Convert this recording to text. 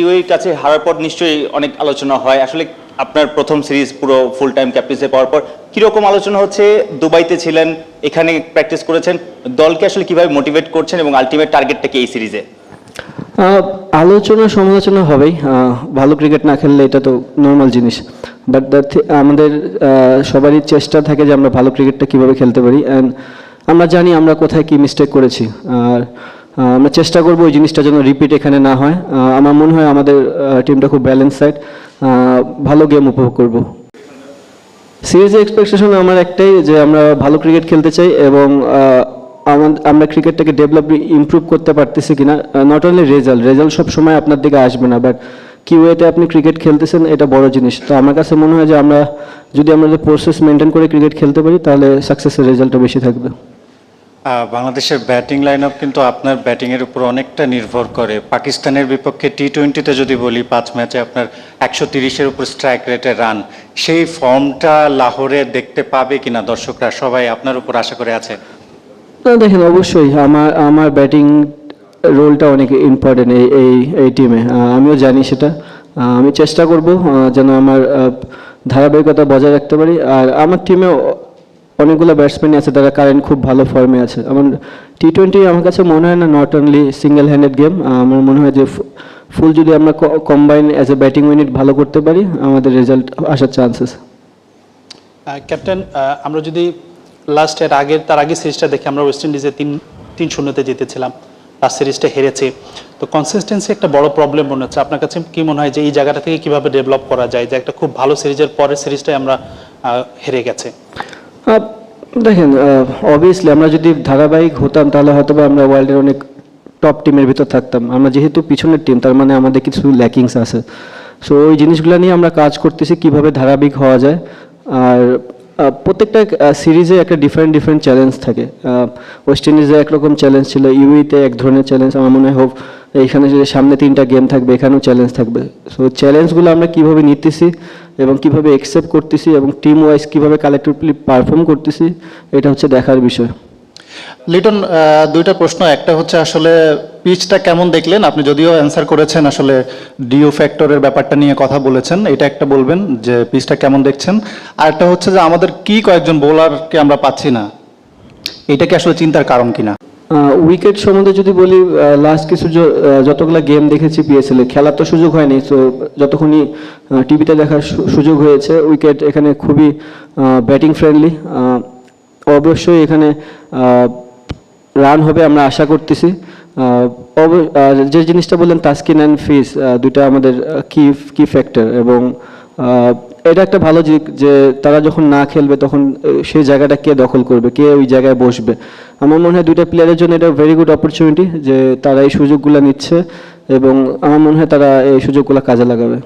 ইউএর কাছে হারার পর নিশ্চয়ই অনেক আলোচনা হয়। আসলে আপনার প্রথম সিরিজ পুরো ফুল টাইম ক্যাপ্টেন্সি পাওয়ার পর কীরকম আলোচনা হচ্ছে? দুবাইতে ছিলেন, এখানে প্র্যাকটিস করেছেন। দলকে আসলে কীভাবে মোটিভেট করছেন এবং আলটিমেট টার্গেটটা কি এই সিরিজে? আলোচনা সমালোচনা হবেই। ভালো ক্রিকেট না খেললে এটা তো নর্মাল জিনিস। বাট দ্যাট আমাদের সবারই চেষ্টা থাকে যে আমরা ভালো ক্রিকেটটা কীভাবে খেলতে পারি। অ্যান্ড আমরা জানি আমরা কোথায় কি মিস্টেক করেছি। আর আমরা চেষ্টা করব ওই জিনিসটা যেন রিপিট এখানে না হয়। আমার মনে হয় আমাদের টিমটা খুব ব্যালেন্স সাইড ভালো গেম উপভোগ করব। সিরিজের এক্সপেকটেশন আমার একটাই যে আমরা ভালো ক্রিকেট খেলতে চাই এবং আমরা ক্রিকেটটাকে ডেভেলপ ইমপ্রুভ করতে পারতেছি কিনা নট অনলি রেজাল্ট রেজাল্ট সব সময় আপনার দিকে আসবে না বাট কি ওয়েতে আপনি ক্রিকেট খেলতেছেন, এটা বড় জিনিস। তো আমার কাছে মনে হয় যে আমরা, যদি আমাদের প্রসেস মেনটেন করে ক্রিকেট খেলতে পারি, তাহলে সাকসেসের রেজাল্টটা বেশি থাকবে। বাংলাদেশের ব্যাটিং লাইন আপ কিন্তু আপনার ব্যাটিংয়ের উপর অনেকটা নির্ভর করে। পাকিস্তানের বিপক্ষে টি টোয়েন্টিতে যদি বলি, পাঁচ ম্যাচে আপনার একশো তিরিশের উপর স্ট্রাইক রেটে রান সেই ফর্মটা লাহোরে দেখতে পাবে কিনা দর্শকরা? সবাই আপনার উপর আশা করে আছে। না, দেখেন, অবশ্যই আমার আমার ব্যাটিং রোলটা অনেক ইম্পর্টেন্ট এই এই এই টিমে আমিও জানি সেটা। আমি চেষ্টা করব যেন আমার ধারাবাহিকতা বজায় রাখতে পারি। আর আমার টিমে অনেকগুলো ব্যাটসম্যানই আছে তারা কারেন্ট খুব ভালো ফর্মে আছে। আমার টি টোয়েন্টি আমার কাছে মনে হয় না not only single handed game আমার মনে হয় যে ফুল যদি আমরা combine as a batting unit ভালো করতে পারি, আমাদের রেজাল্ট আসার চান্সেস ক্যাপ্টেন আমরা যদি লাস্ট এর আগের, তার আগে সিরিজটা দেখি, আমরা ওয়েস্ট ইন্ডিজে তিন তিন শূন্যতে জিতেছিলাম। লাস্ট সিরিজটা হেরেছে। তো কনসিস্টেন্সি একটা বড় প্রবলেম মনে হচ্ছে। আপনার কাছে কি মনে হয় যে এই জায়গাটা থেকে কীভাবে ডেভেলপ করা যায়? যে একটা খুব ভালো সিরিজের পরের সিরিজটাই আমরা হেরে গেছে। দেখেন অবভিয়াসলি আমরা যদি ধারাবাহিক হতাম, তাহলে হয়তো আমরা ওয়ার্ল্ডের অনেক টপ টিমের ভিতর থাকতাম। আমরা যেহেতু পিছনের টিম তার মানে আমাদের কিছু ল্যাকিংস আছে। সো ওই জিনিসগুলো নিয়ে আমরা কাজ করতেছি, কীভাবে ধারাবাহিক হওয়া যায়। আর প্রত্যেকটা সিরিজে একটা ডিফারেন্ট ডিফারেন্ট চ্যালেঞ্জ থাকে। ওয়েস্ট ইন্ডিজে একরকম চ্যালেঞ্জ ছিল ইউইতে এক ধরনের চ্যালেঞ্জ আমার মনে হয় এইখানে যে সামনে তিনটা গেম থাকবে, এখানেও চ্যালেঞ্জ থাকবে। সো চ্যালেঞ্জগুলো আমরা কীভাবে নিতেছি এবং কীভাবে একসেপ্ট করতেছি এবং টিম ওয়াইজ কীভাবে কালেক্টিভলি পারফর্ম করতেছি, এটা হচ্ছে দেখার বিষয়। লিটন দুইটা প্রশ্ন। একটা হচ্ছে আসলে পিচটা কেমন দেখলেন? আপনি যদিও অ্যান্সার করেছেন, আসলে ডিও ফ্যাক্টরের ব্যাপারটা নিয়ে কথা বলেছেন, এটা একটা বলবেন যে পিচটা কেমন দেখছেন? আর একটা হচ্ছে যে আমাদের কি কয়েকজন বোলারকে আমরা পাচ্ছি না? এটা কি আসলে চিন্তার কারণ কিনা? উইকেট সম্বন্ধে যদি বলি লাস্ট কিছু যতগুলো গেম দেখেছি পিএসএল এ, খেলার তো সুযোগ হয়নি তো যতক্ষণই টিভিতে দেখার সুযোগ হয়েছে উইকেট এখানে খুবই ব্যাটিং ফ্রেন্ডলি অবশ্যই এখানে রান হবে আমরা আশা করতেছি। যে জিনিসটা বললেন, তাস্কিন অ্যান্ড ফিস দুটা আমাদের কি কি ফ্যাক্টর এবং এটা একটা ভালো দিক যে তারা যখন না খেলবে তখন সেই জায়গাটা কে দখল করবে? কে ওই জায়গায় বসবে? আমার মনে হয় দুইটা প্লেয়ারের জন্য এটা ভেরি গুড অপরচুনিটি যে তারা এই সুযোগগুলো নিচ্ছে এবং আমার মনে হয় তারা এই সুযোগগুলো কাজে লাগাবে।